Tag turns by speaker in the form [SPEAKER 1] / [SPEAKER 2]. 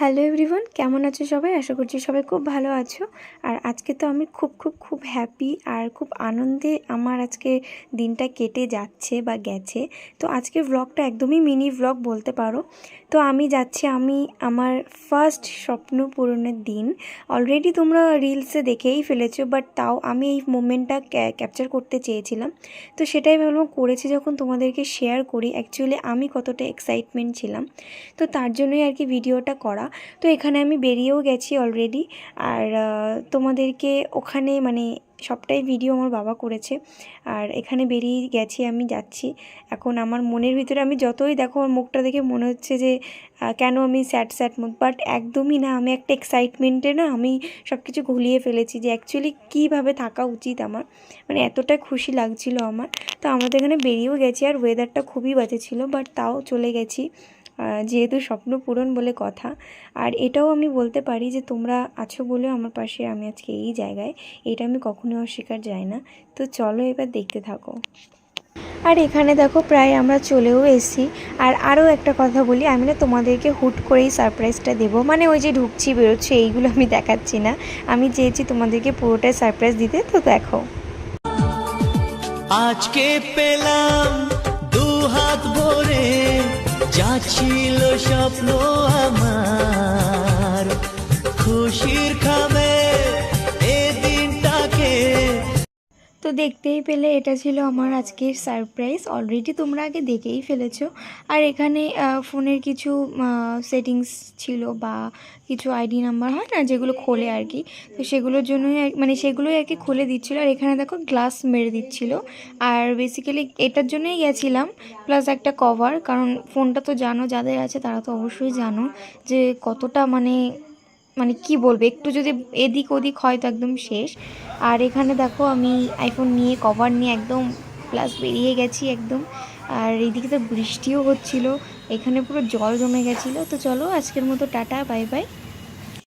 [SPEAKER 1] Hello everyone, কেমন আছো সবাই? আশা করছি সবাই খুব ভালো আছো। আর আজকে তো আমি খুব খুব খুব হ্যাপি আর খুব আনন্দে আমার আজকে দিনটা কেটে যাচ্ছে বা গেছে। তো আজকে ব্লগটা একদমই মিনি ব্লগ বলতে পারো। তো আমি যাচ্ছি, আমি আমার ফার্স্ট স্বপ্ন পূরণের দিন। অলরেডি তোমরা রিলসে দেখেই ফেলেছো বাট তাও আমি এই মোমেন্টটা ক্যাপচার করতে চেয়েছিলাম। তো সেটাই ভাবলাম করেছি যখন তোমাদেরকে শেয়ার করি। অ্যাকচুয়ালি আমি কতটা এক্সাইটমেন্ট ছিলাম। তো তার জন্যই আর কি ভিডিওটা করা। তো এখানে আমি বেরিয়েও গেছি অলরেডি আর তোমাদেরকে ওখানে মানে সবটাই ভিডিও আমার বাবা করেছে। আর এখানে বেরিয়ে গেছি আমি, যাচ্ছি। এখন আমার মনের ভিতরে আমি যতই দেখো আমার মুখটা দেখে মনে হচ্ছে যে কেন আমি স্যাড স্যাড মুখ? বাট একদমই না, আমি একটা এক্সাইটমেন্টে না আমি সব কিছু ঘুলিয়ে ফেলেছি যে অ্যাকচুয়ালি কীভাবে থাকা উচিত আমার। মানে এতটা খুশি লাগছিল আমার। তো আমাদের এখানে বেরিয়েও গেছি আর ওয়েদারটা খুবই বাজে ছিল বাট তাও চলে গেছি। যেহেতু স্বপ্ন পূরণ বলে কথা। আর এটাও আমি বলতে পারি যে, তোমরা আছো বলে আমার পাশে, আমি আজকে এই জায়গায়। এটা আমি কখনোই অস্বীকার যাই না। তো চলো এবার দেখতে থাকো। আর এখানে দেখো, প্রায় আমরা চলেও এসেছি। আর আরও একটা কথা বলি, আমি না তোমাদেরকে হুট করেই সারপ্রাইজটা দেবো। মানে ওই যে ঢুকছি, বেরোচ্ছি, এইগুলো আমি দেখাচ্ছি না। আমি চেয়েছি তোমাদেরকে পুরোটাই সারপ্রাইজ দিতে। তো দেখো।
[SPEAKER 2] আজকে পেলাম দু যা ছিল স্বপ্ন আমার।
[SPEAKER 1] দেখতেই পেলে, এটা ছিল আমার আজকের সারপ্রাইজ অলরেডি তোমরা আগে দেখেই ফেলেছো। আর এখানে ফোনের কিছু সেটিংস ছিল বা কিছু আইডি নাম্বার হয় না, যেগুলো খোলে আর কি। তো সেগুলোর জন্যই মানে সেগুলোই আর কি খুলে দিচ্ছিল। আর এখানে দেখো গ্লাস মেরে দিচ্ছিল। আর বেসিক্যালি এটার জন্যই গেছিলাম প্লাস একটা কভার কারণ ফোনটা তো জানো, যাদের আছে তারা তো অবশ্যই জানো যে কতটা মানে মানে কি বলব, একটু যদি এদিক ওদিক হয় তো একদম শেষ। আর এখানে দেখো আমি আইফোন নিয়ে কভার নিয়ে একদম প্লাস বেরিয়ে গেছি একদম। আর এদিকে তো বৃষ্টিও হচ্ছিল, এখানে পুরো জল জমে গেছিল। তো চলো আজকের মতো টাটা বাই বাই